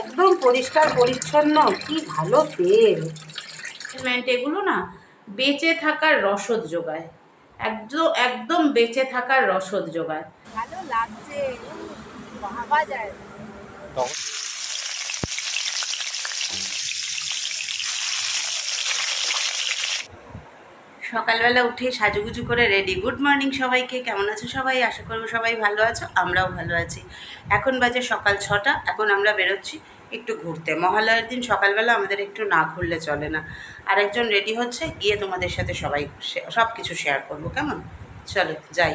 একদম পরিষ্কার পরিচ্ছন্ন কি ভালো তেল। সিমেন্ট এগুলো না বেঁচে থাকার রসদ জোগায় একদম একদম বেঁচে থাকার রসদ জোগায় ভালো লাগছে। ভাবা যায়। সকালবেলা উঠে সাজুগুজু করে রেডি গুড মর্নিং সবাইকে, কেমন আছো সবাই? আশা করব সবাই ভালো আছো, আমরাও ভালো আছি। এখন বাজে সকাল ছটা, এখন আমরা বেরোচ্ছি একটু ঘুরতে। মহালয়ার দিন সকালবেলা আমাদের একটু না ঘুরলে চলে না। আরেকজন রেডি হচ্ছে, গিয়ে তোমাদের সাথে সবাই সব কিছু শেয়ার করব, কেমন? চলো, যাই।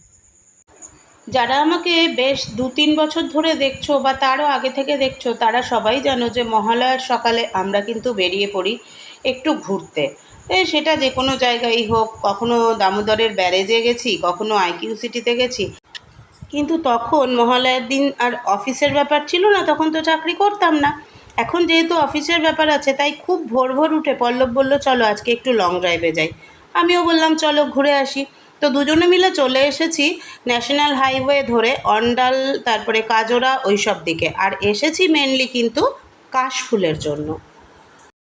যারা আমাকে বেশ দু তিন বছর ধরে দেখছ বা তারও আগে থেকে দেখছ, তারা সবাই জানো যে মহালয়ার সকালে আমরা কিন্তু বেরিয়ে পড়ি একটু ঘুরতে। সেটা যে কোনো জায়গায় হোক, কখনো দামোদরের ব্যারেজে গেছি, কখনো আইকিউ সিটিতে গেছি। কিন্তু তখন মহালয়ার দিন আর অফিসের ব্যাপার ছিল না, তখন তো চাকরি করতাম না। এখন যেহেতু অফিসের ব্যাপার আছে, তাই খুব ভোর ভোর উঠে পল্লব বলল, চলো আজকে একটু লং ড্রাইভে যাই। আমিও বললাম, চলো ঘুরে আসি। তো দুজনে মিলে চলে এসেছি ন্যাশনাল হাইওয়ে ধরে, অন্ডাল, তারপরে কাজরা ওই সব দিকে। আর এসেছি মেনলি কিন্তু কাশফুলের জন্য।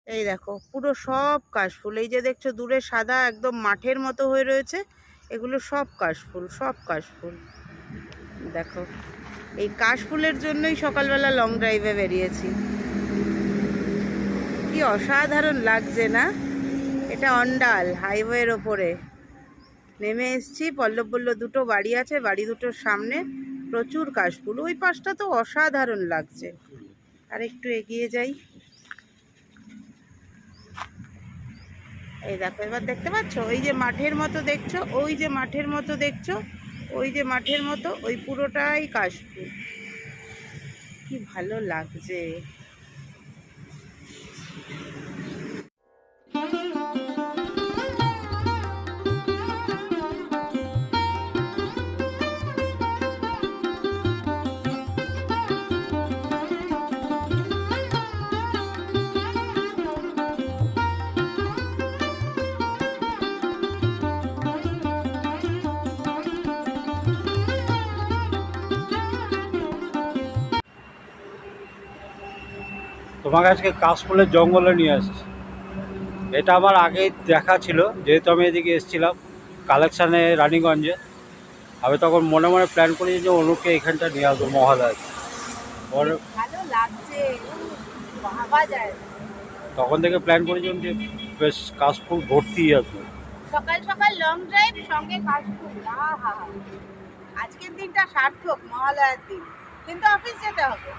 এই দেখো, পুরো সব কাশফুল। এই যে দেখছ, দূরে সাদা একদম মাঠের মতো হয়ে রয়েছে। এগুলো সব কাশফুল সব কাশফুল। দেখো, এই কাশফুলের জন্যই সকালবেলা লং ড্রাইভে বেরিয়েছি। কি অসাধারণ লাগছে না? এটা অন্ডাল হাইওয়ের ওপরে। নেমে এসছি, পল্লব বলল, দুটো বাড়ি আছে, বাড়ি দুটোর সামনে প্রচুর কাশফুল। ওই পাশটা তো অসাধারণ লাগছে। আর একটু এগিয়ে যাই। এই দেখো, এবার দেখতে পাচ্ছ? ওই যে মাঠের মতো দেখছ, ওই যে মাঠের মতো দেখছ, ওই যে মাঠের মতো, ওই পুরোটাই কাশফুল। কি ভালো লাগছে। তোমাকে আজকে কাশফুলের জঙ্গলে নিয়ে আসছি। এটা আমার আগেই দেখা ছিল যেহেতু আমি এদিকে এসেছিলাম কালেকশানে রানীগঞ্জে। আমি তখন মনে মনে প্ল্যান করি যে অনুকে এখানটা নিয়ে আসব মহালয়। তখন থেকে প্ল্যান করেছিলাম যে বেশ কাশফুল ভর্তি আসবে। সকাল সকাল লং ড্রাইভ সঙ্গে কাশফুল। আজকের দিনটা সার্থক মহালয়ার দিন। কিন্তু অফিস যেতে হবে।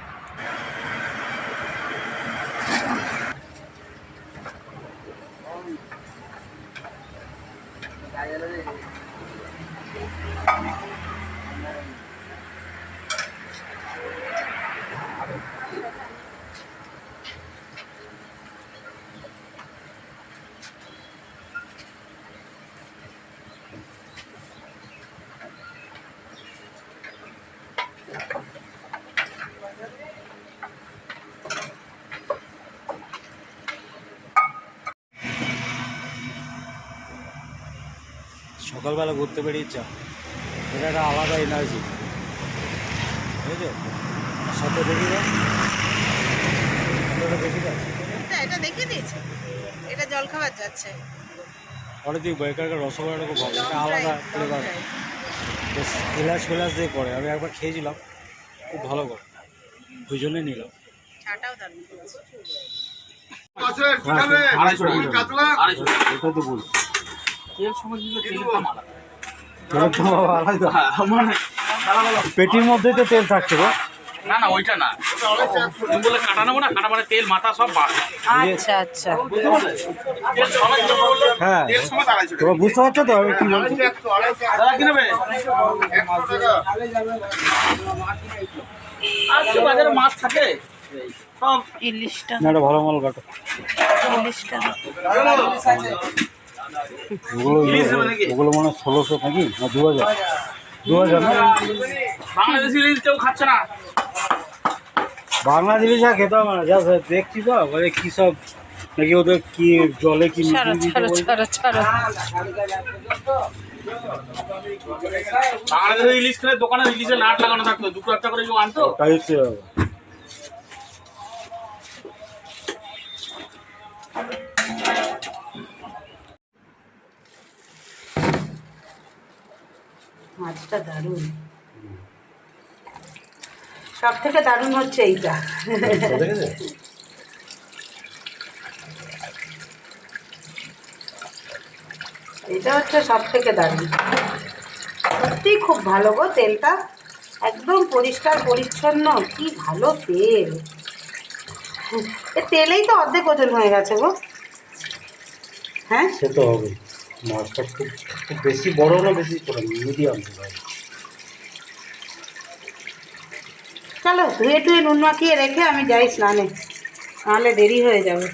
সকালবেলা ঘুরতে বেরিয়েছে। এটা একটা আলাদা এনার্জি বুঝেছ? সাথে দেখি এটা দেখে দিয়েছে। এটা যাচ্ছে। রসগোল্লাটা খুব ভালো। এটা আলাদা ফ্লেভার বেশ এলাচ ফেলাচ দিয়ে করে। আমি একবার খেয়েছিলাম। খুব ভালো করে। ওই জন্যই নিলাম এটা তো পেটির মধ্যে তো তেল থাকছে গো। না না ওইটা না। বলে কাটা নেব না কাটা মানে তেল মাথা সব বাদ। আচ্ছা আচ্ছা। হ্যাঁ। তোমরা বুঝতে পারছ তো আমি কি বলছি? দাদা কি নেবে? আজকে বাজারে মাছ থাকে। সব ইলিশটা। না ভালো মাল কাটো। ইলিশটা। ওগুলো ওগুলো মনে হয় ষোলোশো নাকি? না দু হাজার দু হাজার না? বাংলাদেশি ইলিশ কেউ খাচ্ছে না। আর খেতে হবে না যা দেখছি তো বলে কী সব নাকি ওদের কি জলে কি বাংলাদেশের ইলিশ খেলে দোকানে নাট লাগানো থাকতো দুটো একটা করে কেউ আনতো? ওটাই হচ্ছে মাছটা দারুণ। সব থেকে দারুণ হচ্ছে এইটা। এটা হচ্ছে সব থেকে দারুণ। সত্যিই খুব ভালো গো তেলটা। একদম পরিষ্কার, পরিচ্ছন্ন। কি ভালো তেল। তেলেই তো অর্ধেক ওজন হয়ে গেছে গো। হ্যাঁ? সে তো হবে মাছটা খুব খুব বেশি বড় না বেশি ছোট মিডিয়াম চলো ধুয়ে টুয়ে নুন মাখিয়ে রেখে আমি যাই স্নানে। নাহলে দেরি হয়ে যাবে।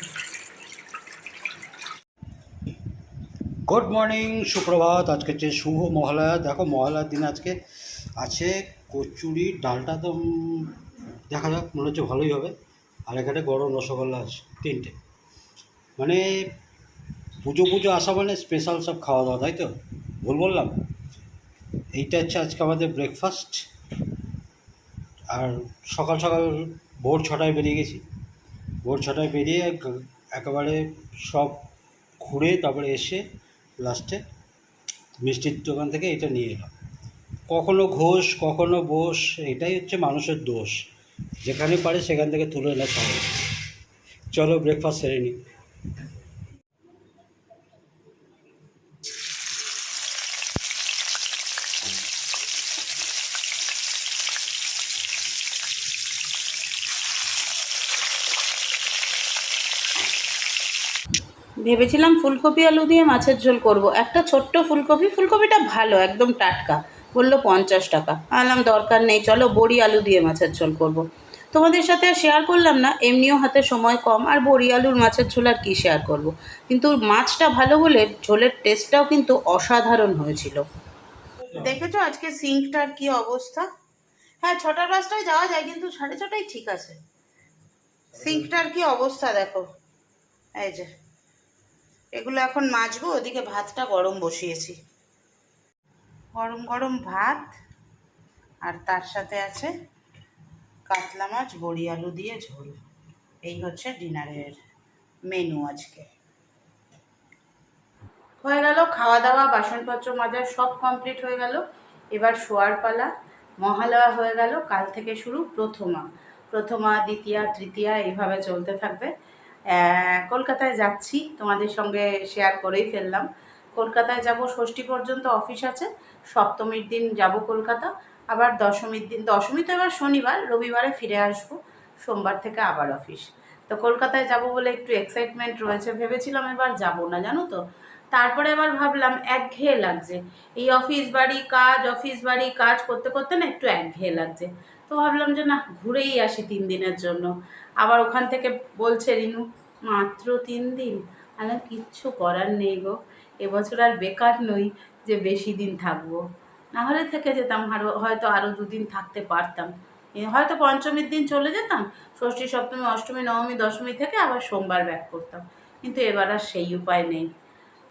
গুড মর্নিং সুপ্রভাত। আজকে হচ্ছে শুভ মহালয়া। দেখো মহালয়ার দিন আজকে আছে কচুরি ডালটা তো দেখা যাক মনে হচ্ছে ভালোই হবে। আর এখানে গরম রসগোল্লা আছে তিনটে। মানে পুজো পুজো আসা মানে স্পেশাল সব খাওয়া দাওয়া, তাই তো? ভুল বললাম? এইটা হচ্ছে আজকে আমাদের ব্রেকফাস্ট আর সকাল সকাল ভোর ছটায় বেরিয়ে গেছি। ভোর ছটায় বেরিয়ে একেবারে সব ঘুরে তারপরে এসে লাস্টে মিষ্টির দোকান থেকে এটা নিয়ে এলাম। কখনো ঘোষ, কখনো বোস, এটাই হচ্ছে মানুষের দোষ। যেখানে পারে সেখান থেকে তুলে এনে চলো ব্রেকফাস্ট সেরে নিই। ভেবেছিলাম ফুলকপি আলু দিয়ে মাছের ঝোল করব। একটা ছোট্ট ফুলকপি, ফুলকপিটা ভালো, একদম টাটকা। বলল পঞ্চাশ টাকা। আনলাম দরকার নেই, চলো বড়ি আলু দিয়ে মাছের ঝোল করব। তোমাদের সাথে আর শেয়ার করলাম না, এমনিও হাতে সময় কম, আর বড়ি আলুর মাছের ঝোল আর কী শেয়ার করব। কিন্তু মাছটা ভালো বলে ঝোলের টেস্টটাও কিন্তু অসাধারণ হয়েছিল। দেখেছ আজকে সিঙ্কটার কি অবস্থা? হ্যাঁ ছটার পাঁচটায় যাওয়া যায়, কিন্তু সাড়ে ছটায় ঠিক আছে। সিঙ্কটার কি অবস্থা দেখো। এই যে। এগুলো এখন মাজবো, ওদিকে ভাতটা গরম বসিয়েছি। গরম গরম ভাত, আর তার সাথে আছে কাতলা মাছ, বড়ি আলু দিয়ে ঝোল। এই হচ্ছে ডিনারের মেনু আজকে। হয়ে গেল খাওয়া দাওয়া বাসনপত্র মাজা সব কমপ্লিট হয়ে গেল। এবার শোয়ার পালা। মহালয়া হয়ে গেল, কাল থেকে শুরু প্রথমা। প্রথমা, দ্বিতীয়া, তৃতীয়া, এইভাবে চলতে থাকবে। কলকাতায় যাচ্ছি। তোমাদের সঙ্গে শেয়ার করেই ফেললাম। কলকাতায় যাব, ষষ্ঠী পর্যন্ত অফিস আছে। সপ্তমীর দিন যাব কলকাতা। আবার দশমীর দিন দশমী তো এবার শনিবার, রবিবারে ফিরে আসব। সোমবার থেকে আবার অফিস তো কলকাতায় যাব বলে একটু এক্সাইটমেন্ট রয়েছে। ভেবেছিলাম এবার যাব না, জানো তো? তারপরে আবার ভাবলাম, একঘেয়ে লাগছে। এই অফিস বাড়ি, কাজ অফিস বাড়ি, কাজ করতে করতে না একটু একঘেয়ে লাগছে। তো ভাবলাম যে না, ঘুরেই আসি তিন দিনের জন্য। আবার ওখান থেকে বলছে, রিনু, মাত্র তিন দিন? আমি কিচ্ছু করার নেই গো। এবছর আর বেকার নই যে বেশি দিন থাকব। না হলে থেকে যেতাম আরও হয়তো আরও দুদিন থাকতে পারতাম। হয়তো পঞ্চমীর দিন চলে যেতাম, ষষ্ঠী, সপ্তমী, অষ্টমী, নবমী, দশমী থেকে আবার সোমবার ব্যাক করতাম। কিন্তু এবার আর সেই উপায় নেই।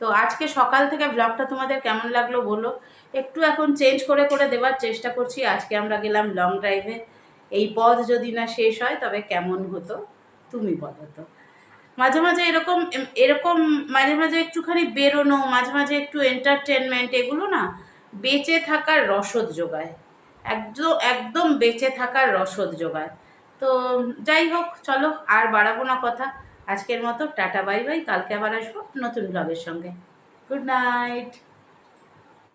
তো আজকে সকাল থেকে ব্লগটা তোমাদের কেমন লাগল বলো? একটু এখন চেঞ্জ করে করে দেওয়ার চেষ্টা করছি। আজকে আমরা গেলাম লং ড্রাইভে এই পথ যদি না শেষ হয়, তবে কেমন হতো? তুমি বলো তো। মাঝে মাঝে এরকম এরকম মাঝে মাঝে একটুখানি বেরোনো, মাঝে মাঝে একটু এন্টারটেনমেন্ট এগুলো না বেঁচে থাকার রসদ যোগায় একদম একদম বেঁচে থাকার রসদ যোগায় তো যাই হোক, চলো আর বাড়াবো না কথা। আজকের মতো টাটা বাই বাই। কালকে আবার আসব নতুন ব্লগের সঙ্গে। Good night